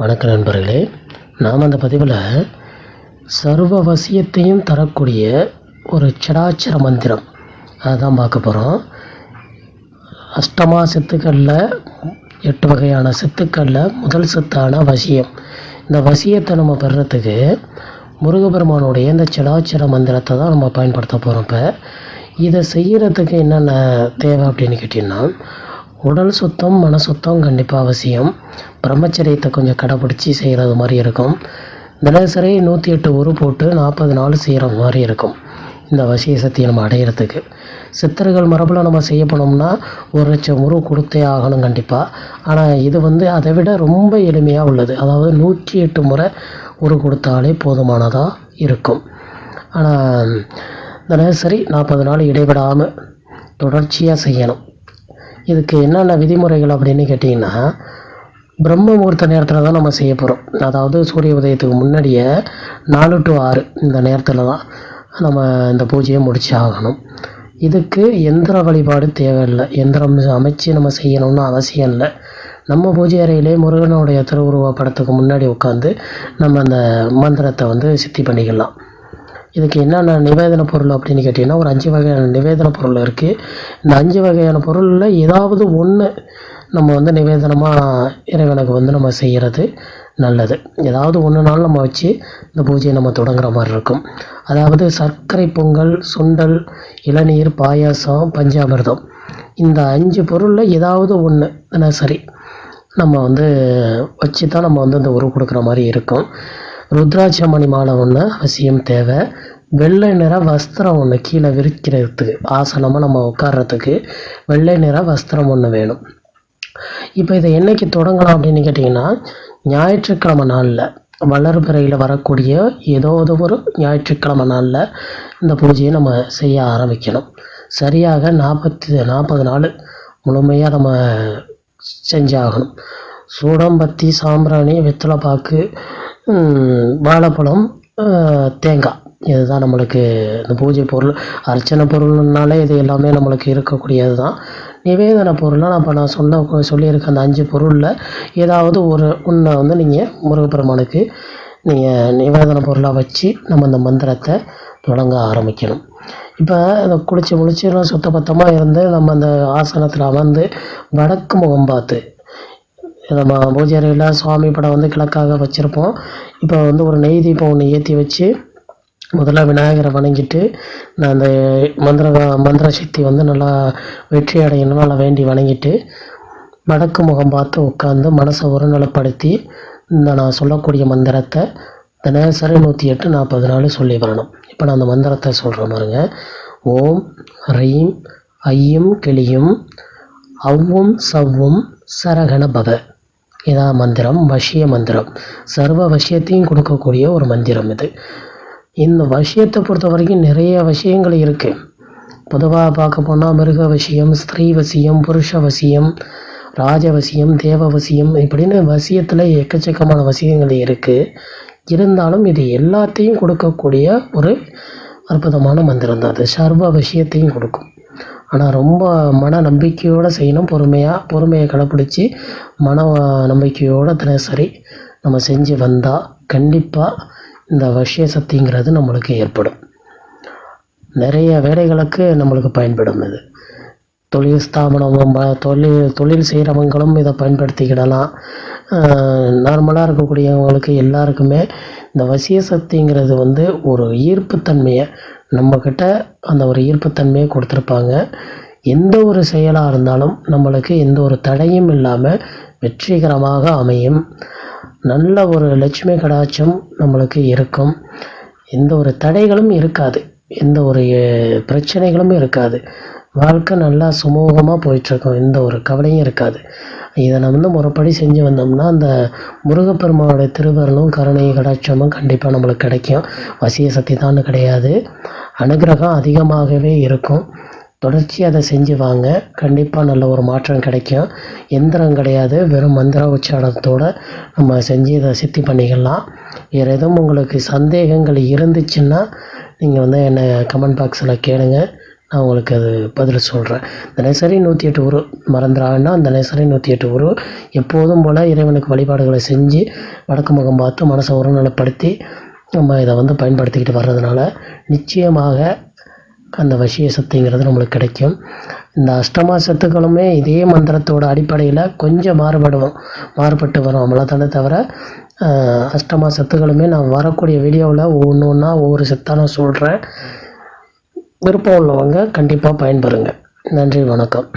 வணக்கம் நண்பர்களே நாம் அந்த பதிவில் சர்வ வசியத்தையும் தரக்கூடிய ஒரு சடாச்சர மந்திரம். அதான் பார்க்க போகிறோம் அஷ்டமா சித்துக்களில் எட்டு வகையான சித்துக்களில் முதல் சித்தான வசியம். இந்த வசியத்தை நம்ம பெறத்துக்கு முருகபெருமானுடைய இந்த சடாச்சர மந்திரத்தை தான் நம்ம பயன்படுத்த போகிறோம் இப்போ. இதை செய்கிறதுக்கு என்னென்ன தேவை அப்படின்னு கேட்டிங்கன்னா உடல் சுத்தம் மன சுத்தம் கண்டிப்பாக அவசியம். பிரம்மச்சரியத்தை கொஞ்சம் கடைப்பிடிச்சி செய்கிறது மாதிரி இருக்கும். தினசரி நூற்றி எட்டு உரு போட்டு நாற்பது நாள் செய்கிற மாதிரி இருக்கும். இந்த வசிய சக்தியை நம்ம அடையிறதுக்கு. சித்தர்கள் மரபில் நம்ம செய்ய போனோம்னா ஒரு லட்சம் உரு கொடுத்தே ஆகணும் கண்டிப்பாக ஆனால் இது வந்து அதை விட ரொம்ப எளிமையாக உள்ளது. அதாவது நூற்றி எட்டு முறை உரு கொடுத்தாலே போதுமானதாக இருக்கும். ஆனால் தினசரி நாற்பது நாள் இடைவிடாமல் தொடர்ச்சியாக செய்யணும். இதுக்கு என்னென்ன விதிமுறைகள் அப்படின்னு கேட்டிங்கன்னா பிரம்ம முகூர்த்த நேரத்தில் தான் நம்ம செய்ய போகிறோம் அதாவது சூரிய உதயத்துக்கு முன்னாடியே நாலு டு ஆறு இந்த நேரத்தில் தான் நம்ம இந்த பூஜையை முடிச்சு ஆகணும். இதுக்கு எந்திர வழிபாடு தேவையில்லை. எந்திரம் அமைச்சு நம்ம செய்யணும்னு அவசியம் இல்லை. நம்ம பூஜை அறையிலே முருகனுடைய திருவுருவ படத்துக்கு முன்னாடி உட்காந்து நம்ம அந்த மந்திரத்தை வந்து சித்தி பண்ணிக்கலாம். இதுக்கு என்னென்ன நிவேதன பொருள் அப்படின்னு கேட்டிங்கன்னா ஒரு அஞ்சு வகையான நிவேதன பொருள் இருக்குது இந்த அஞ்சு வகையான பொருளில் ஏதாவது ஒன்று நம்ம வந்து நிவேதனமாக இறைவனுக்கு வந்து நம்ம செய்கிறது நல்லது. ஏதாவது ஒன்றுனாலும் நம்ம வச்சு இந்த பூஜையை நம்ம தொடங்குற மாதிரி இருக்கும். அதாவது சர்க்கரை பொங்கல் சுண்டல் இளநீர் பாயாசம் பஞ்சாமிர்தம். இந்த அஞ்சு பொருளில் ஏதாவது ஒன்று தினசரி நம்ம வந்து வச்சு தான் நம்ம வந்து இந்த உருவ கொடுக்குற மாதிரி இருக்கும். ருத்ராட்ச மணி மாலை ஒன்று அவசியம் தேவை. வெள்ளை நிற வஸ்திரம் ஒன்று கீழே விரிக்கிறதுக்கு ஆசனமாக நம்ம உட்கார்றதுக்கு வெள்ளை நிற வஸ்திரம் ஒன்று வேணும். இப்போ இதை என்னைக்கு தொடங்கலாம் அப்படின்னு கேட்டிங்கன்னா ஞாயிற்றுக்கிழமை நாளில் வளர்பிறையில் வரக்கூடிய ஏதாவது ஒரு ஞாயிற்றுக்கிழமை நாளில் இந்த பூஜையை நம்ம செய்ய ஆரம்பிக்கணும். சரியாக நாற்பத்தி நாற்பது நாள் முழுமையாக நம்ம செஞ்சாகணும். சூடம்பத்தி சாம்பிராணி வெத்தலைப்பாக்கு வாழைப்பழம் தேங்காய். இதுதான் நம்மளுக்கு இந்த பூஜை பொருள். அர்ச்சனை பொருள்னாலே இது எல்லாமே நம்மளுக்கு இருக்கக்கூடியது தான் நிவேதன பொருள்னால் இப்போ நான் சொன்ன சொல்லியிருக்க அந்த அஞ்சு பொருளில் ஏதாவது ஒரு ஒன்றை வந்து நீங்கள் முருகப்பெருமானுக்கு நீங்கள் நிவேதன பொருளாக வச்சு நம்ம இந்த மந்திரத்தை தொடங்க ஆரம்பிக்கணும். இப்போ இந்த குளிச்சு முழிச்சுலாம் சுத்தபத்தமாக இருந்து நம்ம அந்த ஆசனத்தில் அமர்ந்து வடக்கு முகம் பார்த்து நம்ம பூஜை அறையில் சுவாமி படம் வந்து கிழக்காக வச்சுருப்போம். இப்போ வந்து ஒரு நெய் தீபம் ஒன்று ஏற்றி வச்சு முதல்ல விநாயகரை வணங்கிட்டு நான் அந்த மந்திர மந்திர சக்தி வந்து நல்லா வெற்றி அடையணும் நல்லா வேண்டி வணங்கிட்டு வடக்கு முகம் பார்த்து உட்காந்து மனசை ஒருநிலைப்படுத்தி இந்த நான் சொல்லக்கூடிய மந்திரத்தை தினசரி நூற்றி எட்டு நாற்பது நாள் சொல்லி வரணும். இப்போ நான் அந்த மந்திரத்தை சொல்கிறேன் பாருங்க. ஓம் ரீம் ஐயும் கிளியும் அவ்வும் சவ்வும் சரகண பவ. இதான் மந்திரம் வசிய மந்திரம். சர்வ வசியத்தையும் கொடுக்கக்கூடிய ஒரு மந்திரம் இது. இந்த வசியத்தை பொறுத்த வரைக்கும் நிறைய விஷயங்கள் இருக்குது பொதுவாக பார்க்க போனால் மிருக வசியம் ஸ்திரீ வசியம் புருஷ வசியம் ராஜவசியம் தேவ வசியம் இப்படின்னு வசியத்தில் எக்கச்சக்கமான வசியங்கள் இருக்குது இருந்தாலும் இது எல்லாத்தையும் கொடுக்கக்கூடிய ஒரு அற்புதமான மந்திரம் தான். அது சர்வ விஷயத்தையும் கொடுக்கும். ஆனால் ரொம்ப மன நம்பிக்கையோடு செய்யணும் பொறுமையாக பொறுமையை கடைப்பிடிச்சி மன நம்பிக்கையோடு தினசரி நம்ம செஞ்சு வந்தால் கண்டிப்பாக இந்த வசிய சக்திங்கிறது நம்மளுக்கு ஏற்படும். நிறைய வேலைகளுக்கு நம்மளுக்கு பயன்படும் இது தொழில் ஸ்தாபனம் தொழில் தொழில் செய்கிறவங்களும் இதை பயன்படுத்திக்கிடலாம். நார்மலாக இருக்கக்கூடியவங்களுக்கு எல்லாருக்குமே இந்த வசிய சக்திங்கிறது வந்து ஒரு ஈர்ப்புத்தன்மையை நம்மக்கிட்ட அந்த ஒரு ஈர்ப்புத்தன்மையை கொடுத்துருப்பாங்க. எந்த ஒரு செயலாக இருந்தாலும் நம்மளுக்கு எந்த ஒரு தடையும் இல்லாமல் வெற்றிகரமாக அமையும். நல்ல ஒரு லட்சுமி கடாட்சம் நம்மளுக்கு இருக்கும். எந்த ஒரு தடைகளும் இருக்காது. எந்த ஒரு பிரச்சனைகளும் இருக்காது. வாழ்க்கை நல்லா சுமூகமாக போயிட்டுருக்கும். எந்த ஒரு கவலையும் இருக்காது. இதை நம்ம வந்து முறைப்படி செஞ்சு வந்தோம்னா அந்த முருகப்பெருமானுடைய திருவருளும் கருணை கடாட்சமும் கண்டிப்பாக நம்மளுக்கு கிடைக்கும். வசிய சக்தி தான் கிடையாது. அனுகிரகம் அதிகமாகவே இருக்கும். தொடர்ச்சி அதை செஞ்சு வாங்க. கண்டிப்பாக நல்ல ஒரு மாற்றம் கிடைக்கும். எந்திரம் கிடையாது. வெறும் மந்திர உச்சாரணத்தோடு நம்ம செஞ்சு இதை சித்தி பண்ணிக்கலாம். வேறு எதுவும் உங்களுக்கு சந்தேகங்கள் இருந்துச்சுன்னா நீங்கள் வந்து என்னை கமெண்ட் பாக்ஸில் கேளுங்கள் நான் உங்களுக்கு அது பதில் சொல்கிறேன் தினசரி நூற்றி எட்டு உரு மறந்துடாங்கன்னா தினசரி நூற்றி எட்டு உரு எப்போதும் போல் இறைவனுக்கு வழிபாடுகளை செஞ்சு வடக்கு முகம் பார்த்து மனசை ஒருநிலைப்படுத்தி நம்ம இதை வந்து பயன்படுத்திக்கிட்டு வர்றதுனால நிச்சயமாக அந்த வசிய சக்திங்கிறது நம்மளுக்கு கிடைக்கும். இந்த அஷ்டமா சத்துக்களுமே இதே மந்திரத்தோட அடிப்படையில் கொஞ்சம் மாறுபடுவோம். மாறுபட்டு வரும் அவ்வளோதானே தவிர அஷ்டமா சத்துக்களுமே நான் வரக்கூடிய வீடியோவில் ஒன்று ஒன்றா ஒவ்வொரு சத்தாக நான் சொல்கிறேன் விருப்பம் உள்ளவங்க கண்டிப்பாக பயன்பெறுங்க. நன்றி வணக்கம்.